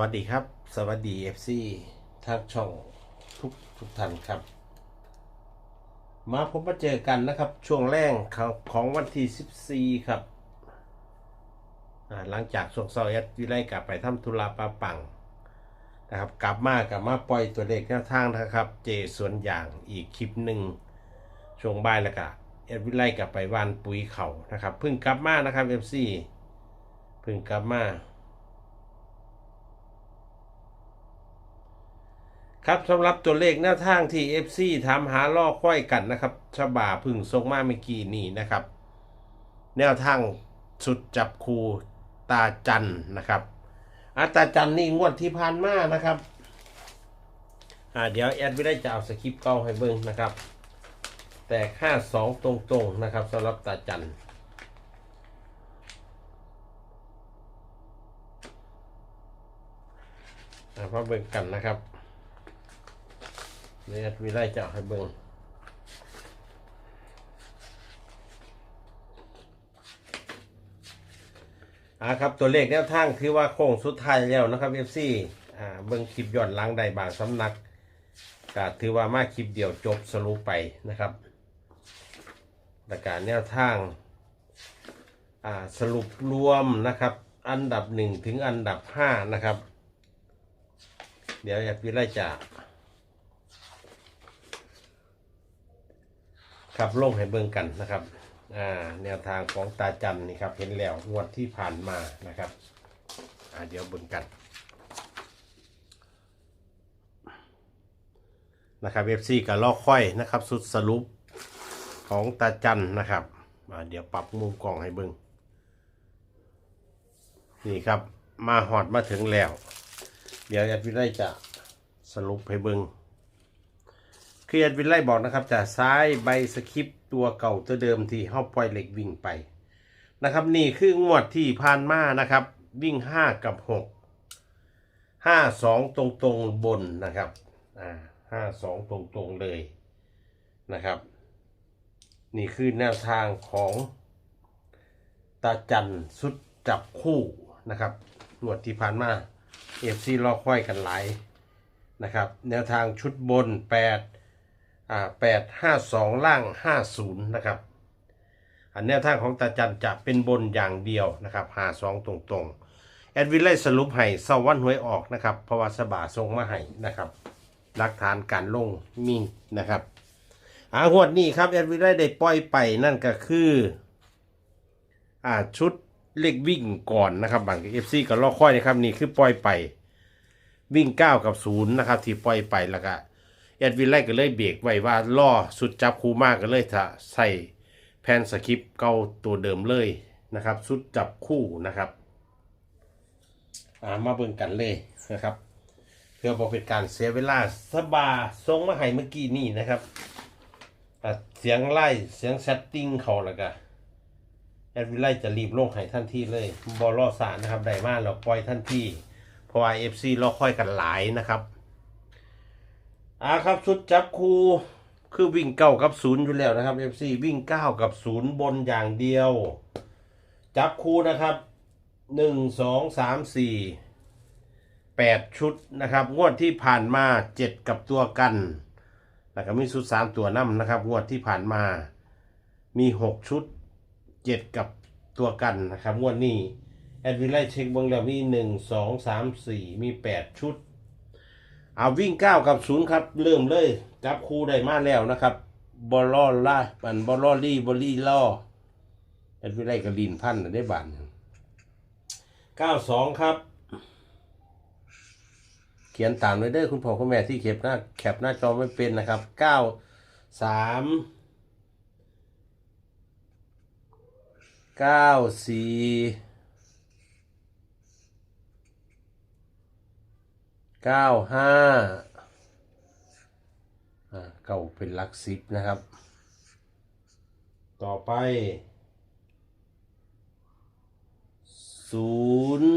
วัสดีครับ สวัสดี FC ทางช่องทุกทุกท่านครับ มาพบมาเจอกันนะครับ ช่วงแรกของของวันที่ 14 ครับ หลังจากส่งเสาร์แอดวิไลกลับไปทำธุระปาปังนะครับ กลับมากลับมาปล่อยตัวเลขแนวทางนะครับ เจสวนอย่างอีกคลิปหนึ่งช่วงบ่ายแล้วก็แอดวิไลกลับไปวานปุ๋ยเขานะครับ เพิ่งกลับมานะครับ FC เพิ่งกลับมา ครับสำหรับตัวเลขแนวทางที่ FC ถามหาล่อค่อยกันนะครับฉบาพึ่งส่งมาเมื่อกี้นี้นะครับ แนวทางสุดจับคูตาจันนะครับอาตาจันนี่งวดที่ผ่านมานะครับอ่าเดี๋ยวแอดไม่ได้จะเอาสคริปต์เก้าให้เบิ่งนะครับ แต่ค่าสองตรงๆนะครับสำหรับตาจันมาเบิ่งกันนะครับ เรียวิไลจะเอาให้เบิ่งอ่าครับตัวเลขแนวทางคือว่าโค้งสุดท้ายแล้วนะครับ FC อ่าเบิ่งคลิปย้อนหลังใดบางสำนักก็ถือว่ามาคลิปเดียวจบสรุปไปนะครับประกาศแนวทางอ่าสรุปรวมนะครับ อันดับหนึ่งถึงอันดับห้านะครับ เดี๋ยวอยากวิไลจะ ครับลงให้เบิ่งกันนะครับอ่าแนวทางของตาจันนี่ครับเห็นแล้วงวดที่ผ่านมานะครับอ่าเดี๋ยวเบิ่งกันนะครับ FC กับลอกค่อยนะครับ สุดสรุปของตาจันนะครับเดี๋ยวปรับมุมกล้องให้เบิ่งนี่ครับมาหอดมาถึงแล้ว เดี๋ยวแอดวิไลจะสรุปให้เบิ่ง คือแอดวินไล่บอกนะครับจะซ้ายใบสคริปตัวเก่าตัวเดิมที่ห้าปล่อยเหล็กวิ่งไปนะครับนี่คืองวดที่ผ่านมานะครับ วิ่ง 5 กับ 6 5 2 ตรงตรงบนนะครับอ่าห้าสองตรงตรงเลยนะครับ นี่คือแนวทางของตาจันสุดจับคู่นะครับงวดที่ผ่านมาเอฟซีรอค่อยกันหลายนะครับ แนวทางชุดบน 8 อ่า8 5 2ล่าง50นะครับ อันแนวทางของตาจันจะเป็นบนอย่างเดียวนะครับ52ตรงๆ แอดวิลไลสรุปให้เศร้าวันหวยออกนะครับเพราะว่าสบาทรงมาให้นะครับ หลักฐานการลงมีนะครับอางวดนี้ครับแอดวิลไลได้ปล่อยไปนั่นก็คืออ่าชุดเล็กวิ่งก่อนนะครับบางเอฟซีก็รอค่อยนะครับนี่คือปล่อยไปวิ่ง 9 กับ 0 นะครับ ที่ปล่อยไปแล้วก็ แอดวินไล่ก็เลยเบรกไว้ว่าล่อสุดจับคูมากก็เลยถ้าใส่แผ่นสคริปต์เก่าตัวเดิมเลยนะครับสุดจับคู่นะครับามาเบิ่งกันเลยนะครับเพื่อบอกเป็นการเสียเวลาสบาทรงมาให้เมื่อกี้นี่นะครับเสียงไล่เสียงเซตติ้งเขาแล้วก็แอดวิไล่จะรีบลงให้ทันที่เลยบอลลอสารนะครับได้มาเราปล่อยทันทีเพราะว่า FC เราค่อยกันหลายนะครับ อ่าครับชุดจับคูคือวิ่งเก้ากับศูนย์อยู่แล้วนะครับ FC วิ่งเก้ากับศูนย์บนอย่างเดียว จับคูนะครับหนึ่งสองสามสี่แปดชุดนะครับ งวดที่ผ่านมาเจ็ดกับตัวกันแล้วก็มีชุดสามตัวน้ำนะครับ งวดที่ผ่านมามีหกชุดเจ็ดกับตัวกันนะครับ งวดนี้แอดวิไลเช็คเบิ้งแล้วมีหนึ่งสองสามสี่มีแปดชุด เอาวิ่งเก้ากับศูนย์ครับ เริ่มเลย จับคู่ได้มาแล้วนะครับบอลล่อล่าบันบอลลี่บอลลี่ล่อแอดวิไลกับลินพันได้บานเก้าสองครับ เขียนตามเลยเด้อคุณพ่อคุณแม่ที่เข็บหน้าแคปหน้าจอไม่เป็นนะครับเก้าสามเก้าสี่ เก้าห้าเก้าเป็นหลักสิบนะครับ ต่อไปศูนย์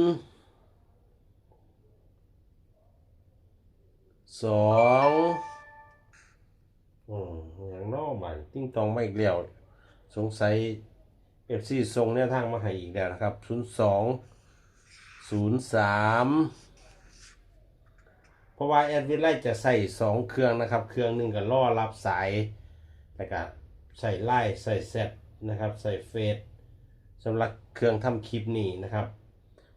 สองอืมอย่างนอกใหม่ติ้งตองไม่อีกแล้วสงสัยเอฟซีส่งแนวทางมาให้อีกแล้วนะครับศูนย์สองศูนย์สาม เพราะว่าแอดวิไลจะใส่สองเครื่องนะครับ เครื่องหนึ่งก็ล่อรับสายแล้วก็ใส่ไล่ใส่แซดนะครับ ใส่เฟซสำหรับเครื่องทำคลิปนี้นะครับ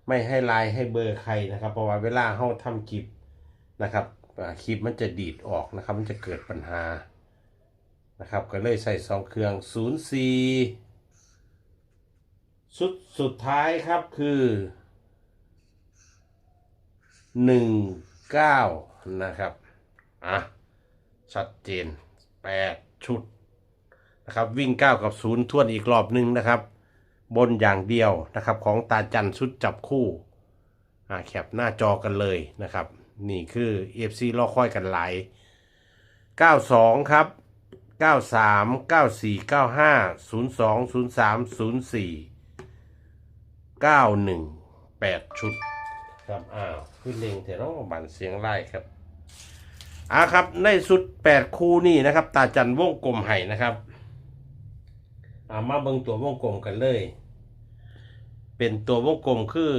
ไม่ให้ไลน์ให้เบอร์ใครนะครับ เพราะว่าเวลาเฮาทำคลิปนะครับคลิปมันจะดีดออกนะครับ มันจะเกิดปัญหานะครับก็เลยใส่สองเครื่อง04สุดสุดท้ายครับคือหนึ่ง เก้านะครับ อะ ชัดเจนแปดชุดนะครับ วิ่งเก้ากับศูนย์ทวนอีกรอบหนึ่งนะครับ บนอย่างเดียวนะครับ ของตาจันชุดจับคู่ อ่าแคปหน้าจอกันเลยนะครับ นี่คือ FC รอค่อยกันหลาย 92 ครับ 93 94 95 02 03 04 91 8 ชุดครับอ้าว ขึ้นเลงแต่ต้องบันเสียงไล่ครับอ่าครับในสุดแปดคู่นี่นะครับ ตาจันวงกลมไห้นะครับอามาเบิ่งตัววงกลมกันเลย เป็นตัววงกลมคือ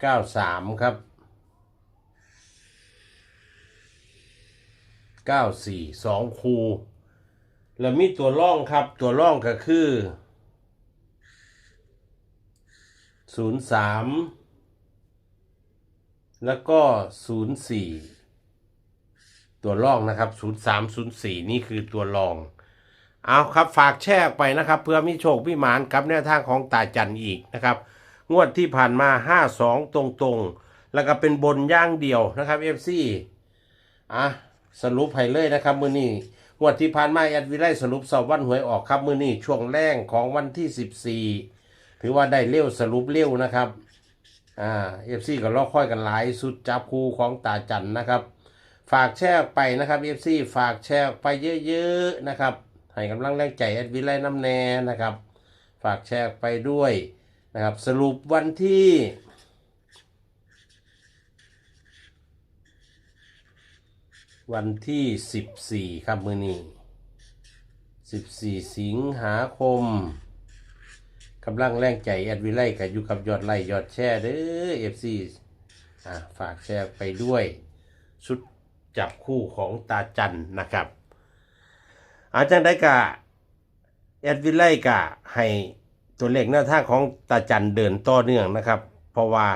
เก้าสามครับเก้าสี่สองคูแล้วมีตัวร่องครับ ตัวร่องก็คือ ศูนย์สามแล้วก็ศูนย์สี่ตัวรองนะครับศูนย์สามศูนย์สี่นี่คือตัวรอง เอาครับฝากแชร์ออไปนะครับ เพื่อมีโชคพิมานกับแนวทางของตาจันอีกนะครับ งวดที่ผ่านมาห้าสองตรงๆ แล้วก็เป็นบนย่างเดียวนะครับเอฟซีอะสรุปให้เลยนะครับ มือนี้งวดที่ผ่านมาแอดวิไลสรุปสอบวันหวยออกครับ มือนี้ช่วงแรกของวันที่สิบสี่ ถือว่าได้เร็วสรุปเร็วนะครับอ่าเอฟซีก็รอค่อยกันหลายสุดจับคู่ของตาจันนะครับ ฝากแชร์ไปนะครับเอฟซีฝากแชร์ไปเยอะๆนะครับให้กำลังแรงใจแอดวิไลน้ำแน่นะครับ ฝากแชร์ไปด้วยนะครับ สรุปวันที่วันที่ 14 ครับ มือนี้ 14 สิงหาคม กำลังแรงใจแอดวิไลกับอยู่กับยอดไลค์ยอดแชร์เด้อเอฟซีอ่าฝากแชร์ไปด้วยชุดจับคู่ของตาจันนะครับ อาจารย์ได้กะแอดวิไลกะให้ตัวเลขหน้าท่าของตาจันเดินต่อเนื่องนะครับ เพราะว่า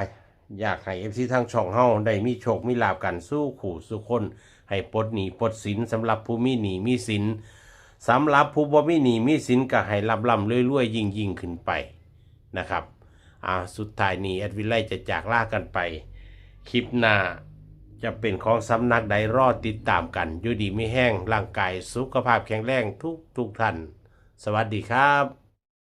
อยากให้เอฟซีทางช่องเฮาได้มีโชคมีลาบกันสู้ขู่สู้คน ให้ปลดหนีปลดสินสำหรับผู้มีหนีมีสิน สำหรับผู้บ่มีหนี้มีสินก็ให้รับร่ำรวยๆยิ่งยิ่งขึ้นไปนะครับอ่าสุดท้ายนี้แอดวิไลจะจากลากันไป คลิปหน้าจะเป็นของสำนักใดรอดติดตามกันอยู่ดีไม่แห้งร่างกายสุขภาพแข็งแรงทุกทุกท่าน สวัสดีครับ